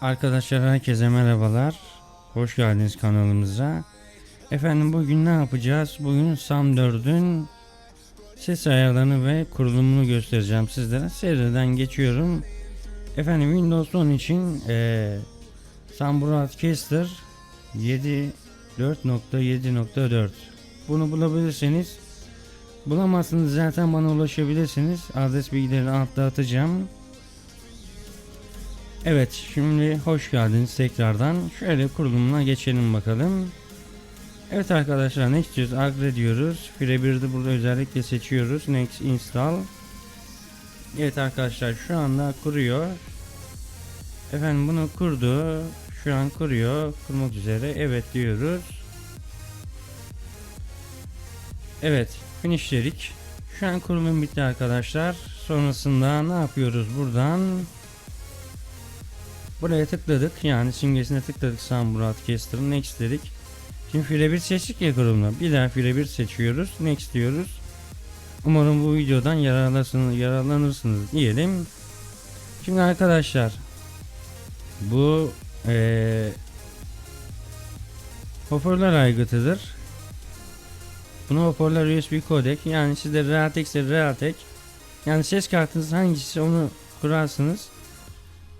Arkadaşlar herkese merhabalar. Hoş geldiniz kanalımıza. Efendim bugün ne yapacağız? Bugün Sam 4'ün ses ayarlarını ve kurulumunu göstereceğim sizlere. Seriden geçiyorum. Efendim Windows 10 için eee Sam Broadcaster 7.4.7.4 Bunu bulabilirseniz bulamazsınız zaten bana ulaşabilirsiniz. Adres bilgilerini altta atacağım. Evet şimdi hoş geldiniz tekrardan. Şöyle kurulumuna geçelim bakalım. Evet arkadaşlar ne istiyoruz? Agre diyoruz. Fire 1'de burada özellikle seçiyoruz. Next install. Evet arkadaşlar şu anda kuruyor. Efendim bunu kurdu. Şu an kuruyor. Kurmak üzere. Evet diyoruz. Evet finish dedik. Şu an kurulum bitti arkadaşlar. Sonrasında ne yapıyoruz buradan? Buraya tıkladık. Yani simgesine tıkladık Sam Broadcaster'ın next dedik. Şimdi file 1 seçtik ya kurumda. Bir daha file 1 seçiyoruz. Next diyoruz. Umarım bu videodan yararlanırsınız, yararlanırsınız diyelim. Şimdi arkadaşlar bu ee, hoparlör aygıtıdır. Bunu hoparlör USB kodek yani sizde Realtek ise Realtek yani ses kartınız hangisi onu kurarsınız.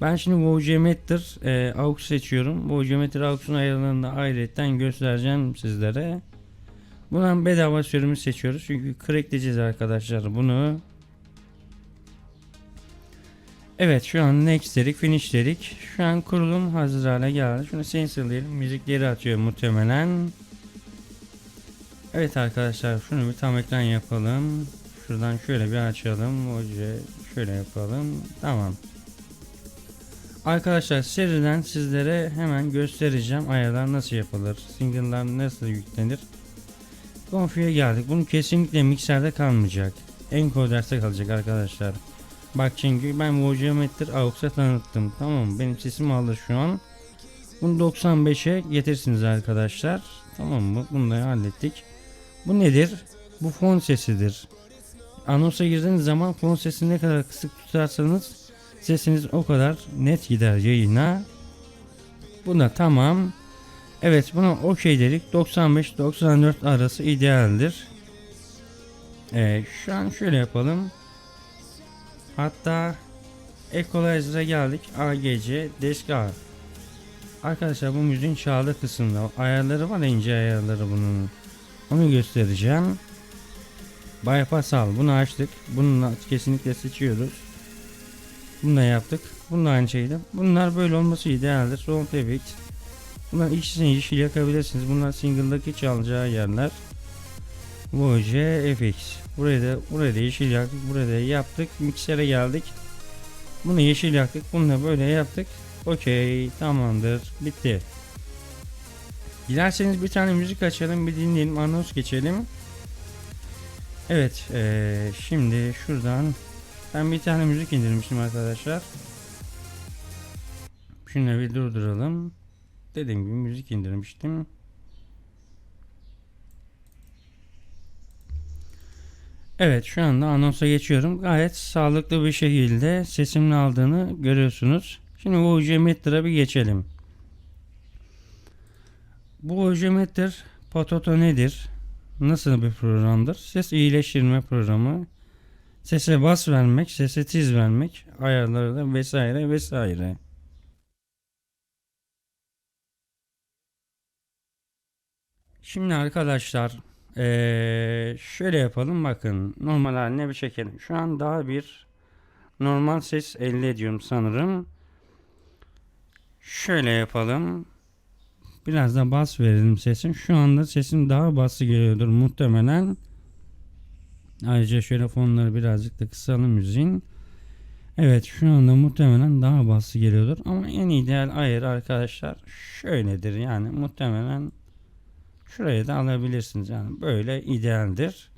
Ben şimdi Vogeometer e, AUX seçiyorum. Vogeometer AUX'un ayarlarını da ayrıyetten göstereceğim sizlere. Buradan bedava sürümü seçiyoruz. Çünkü crackleyeceğiz arkadaşlar bunu. Evet şu an next dedik finish dedik. Şu an kurulum hazır hale geldi. Şunu sensorlayalım. Müzikleri atıyor muhtemelen. Evet arkadaşlar şunu bir tam ekran yapalım. Şuradan şöyle bir açalım. Voce şöyle yapalım. Tamam. Arkadaşlar seriden sizlere hemen göstereceğim ayarlar nasıl yapılır. Single'lar nasıl yüklenir. Konfiye geldik. Bunu kesinlikle mikserde kalmayacak. Encoder'de kalacak arkadaşlar. Bak çünkü ben Vogeometer AUX'a tanıttım. Tamam mı? Benim sesim aldı şu an. Bunu 95'e getirsiniz arkadaşlar. Tamam mı? Bunu da hallettik. Bu nedir? Bu fon sesidir. Anonsa girdiğiniz zaman fon sesini ne kadar kısık tutarsanız sesiniz o kadar net gider yayına. Buna tamam. Evet buna okey dedik. 95-94 arası idealdir. Ee, şu an şöyle yapalım. Hatta Equalizer'a geldik. AGC Desk A. Arkadaşlar bu müziğin çaldığı kısımda ayarları var ince ayarları bunun. Onu göstereceğim. Bypass al. Bunu açtık. Bununla kesinlikle seçiyoruz. Bunu da yaptık. Bunun da aynı şeydi. Bunlar böyle olması idealdir. Sound Effects. Bunlar ikisini yeşil yakabilirsiniz. Bunlar single'daki çalacağı yerler. Voce FX. Buraya da, buraya da yeşil yaktık. Buraya da yaptık. Miksere geldik. Bunu yeşil yaktık. Bunu da böyle yaptık. Okey. Tamamdır. Bitti. Dilerseniz bir tane müzik açalım. Bir dinleyelim. Anons geçelim. Evet. Ee, şimdi şuradan ben bir tane müzik indirmiştim arkadaşlar. Şunu bir durduralım. Dediğim gibi müzik indirmiştim. Evet şu anda anonsa geçiyorum. Gayet sağlıklı bir şekilde sesimin aldığını görüyorsunuz. Şimdi bu Meter'a bir geçelim. Bu Meter Potato nedir? Nasıl bir programdır? Ses iyileştirme programı. Sese bas vermek, sese tiz vermek, ayarları da vesaire vesaire. Şimdi arkadaşlar eee, şöyle yapalım bakın normal haline bir çekelim. Şu an daha bir normal ses elde ediyorum sanırım. Şöyle yapalım. Biraz da bas verelim sesin. Şu anda sesim daha bası geliyordur muhtemelen. Ayrıca şöyle fonları birazcık da kısalım müziğin. Evet şu anda muhtemelen daha bası geliyordur. Ama en ideal ayar arkadaşlar şöyledir. Yani muhtemelen şuraya da alabilirsiniz. Yani böyle idealdir.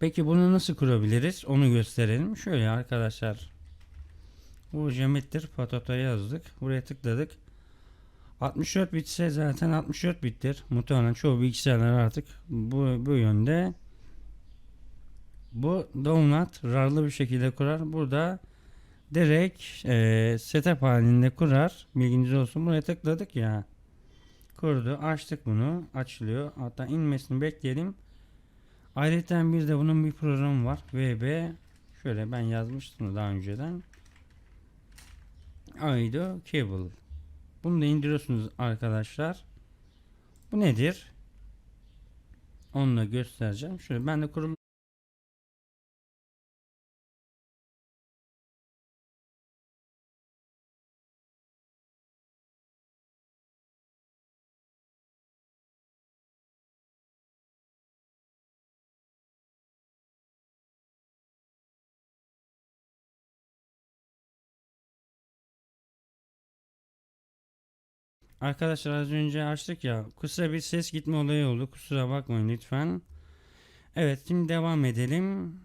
Peki bunu nasıl kurabiliriz? Onu gösterelim. Şöyle arkadaşlar. Bu jemettir. Patata yazdık. Buraya tıkladık. 64 bit ise zaten 64 bittir. Muhtemelen çoğu bilgisayarlar artık bu, bu yönde. Bu download rarlı bir şekilde kurar. Burada direkt e, setup halinde kurar. Bilginiz olsun. Buraya tıkladık ya. Kurdu. Açtık bunu. Açılıyor. Hatta inmesini bekleyelim. Ayrıca bir de bunun bir programı var. VB. Şöyle ben yazmıştım daha önceden. Aido Cable. Bunu da indiriyorsunuz arkadaşlar. Bu nedir? Onu da göstereceğim. Şöyle ben de kurul Arkadaşlar az önce açtık ya kısa bir ses gitme olayı oldu kusura bakmayın lütfen. Evet şimdi devam edelim.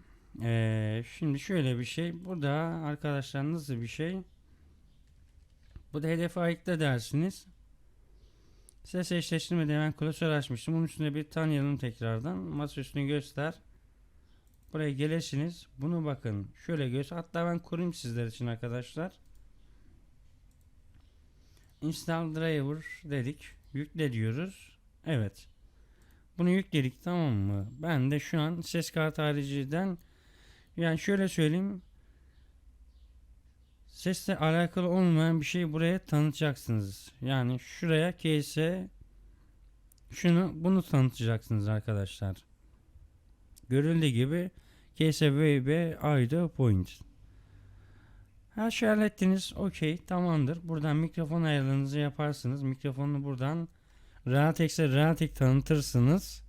Ee, şimdi şöyle bir şey burada arkadaşlar nasıl bir şey? Bu da hedef ayıkla dersiniz. Ses eşleştirmede hemen klasör açmıştım. Bunun üstüne bir tanıyalım tekrardan. Masa üstünü göster. Buraya gelirsiniz. Bunu bakın. Şöyle göster. Hatta ben kurayım sizler için arkadaşlar. Install driver dedik. Yükle diyoruz. Evet. Bunu yükledik tamam mı? Ben de şu an ses kartı hariciden yani şöyle söyleyeyim. Sesle alakalı olmayan bir şey buraya tanıtacaksınız. Yani şuraya case şunu bunu tanıtacaksınız arkadaşlar. Görüldüğü gibi case VB IDO point. Her şey hallettiniz. Okey tamamdır. Buradan mikrofon ayarlarınızı yaparsınız. Mikrofonu buradan Realtek'se Realtek tanıtırsınız.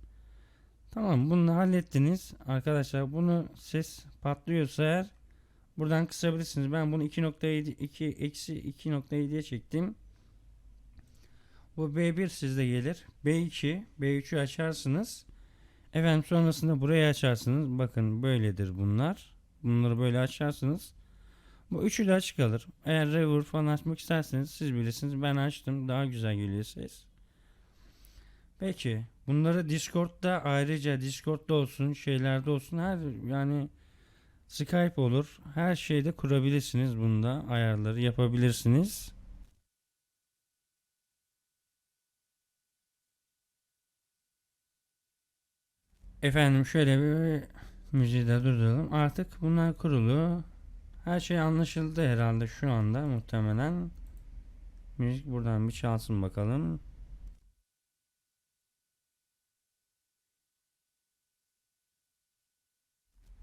Tamam bunu hallettiniz. Arkadaşlar bunu ses patlıyorsa eğer buradan kısabilirsiniz. Ben bunu 2.7 2 eksi 2.7'ye çektim. Bu B1 sizde gelir. B2 B3'ü açarsınız. Efendim sonrasında burayı açarsınız. Bakın böyledir bunlar. Bunları böyle açarsınız. Bu üçü de açık kalır. Eğer reverb falan açmak isterseniz siz bilirsiniz. Ben açtım. Daha güzel geliyor ses. Peki. Bunları Discord'da ayrıca Discord'da olsun, şeylerde olsun her yani Skype olur. Her şeyde kurabilirsiniz bunda. Ayarları yapabilirsiniz. Efendim şöyle bir müziği de durduralım. Artık bunlar kurulu. Her şey anlaşıldı herhalde şu anda muhtemelen. Müzik buradan bir çalsın bakalım.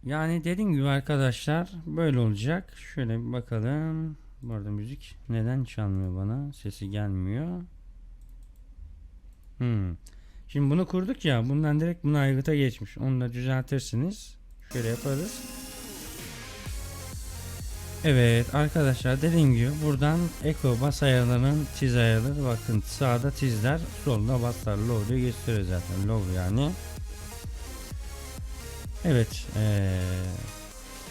Yani dediğim gibi arkadaşlar böyle olacak. Şöyle bir bakalım. Bu arada müzik neden çalmıyor bana? Sesi gelmiyor. Hmm. Şimdi bunu kurduk ya. Bundan direkt bunu aygıta geçmiş. Onu da düzeltirsiniz. Şöyle yaparız. Evet arkadaşlar dediğim gibi buradan Echo bas ayarlarının tiz ayarları bakın sağda tizler solda baslar low'u gösteriyor zaten low yani. Evet ee,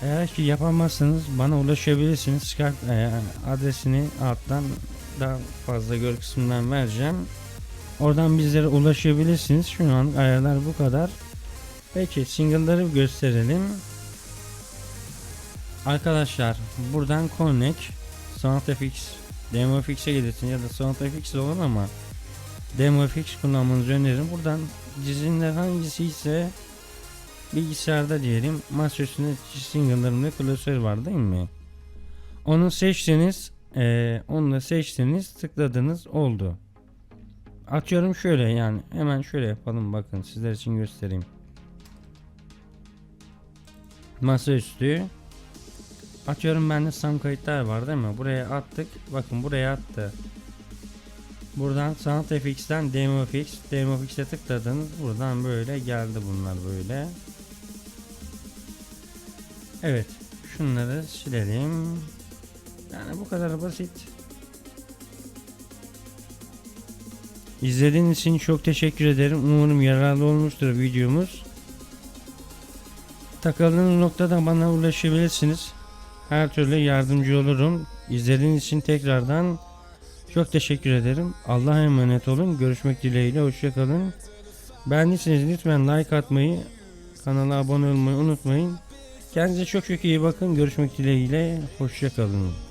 eğer ki yapamazsanız bana ulaşabilirsiniz Skype e, adresini alttan daha fazla gör kısmından vereceğim. Oradan bizlere ulaşabilirsiniz. Şu an ayarlar bu kadar. Peki single'ları gösterelim. Arkadaşlar buradan Connect SoundFX DemoFX'e gelirsin ya da SoundFX olur ama DemoFX kullanmanızı öneririm. Buradan dizinin hangisi ise bilgisayarda diyelim masa üstünde single'larımda klasör var değil mi? Onu seçtiniz ee, onu da seçtiniz tıkladınız oldu. Atıyorum şöyle yani hemen şöyle yapalım bakın sizler için göstereyim. Masaüstü Atıyorum bende sam kayıtlar var değil mi? Buraya attık. Bakın buraya attı. Buradan SoundFX'ten DemoFX, DemoFX'e tıkladınız. Buradan böyle geldi bunlar böyle. Evet. Şunları silelim. Yani bu kadar basit. İzlediğiniz için çok teşekkür ederim. Umarım yararlı olmuştur videomuz. Takıldığınız noktada bana ulaşabilirsiniz. Her türlü yardımcı olurum. İzlediğiniz için tekrardan çok teşekkür ederim. Allah'a emanet olun. Görüşmek dileğiyle. Hoşçakalın. Beğendiyseniz lütfen like atmayı, kanala abone olmayı unutmayın. Kendinize çok çok iyi bakın. Görüşmek dileğiyle. Hoşça kalın.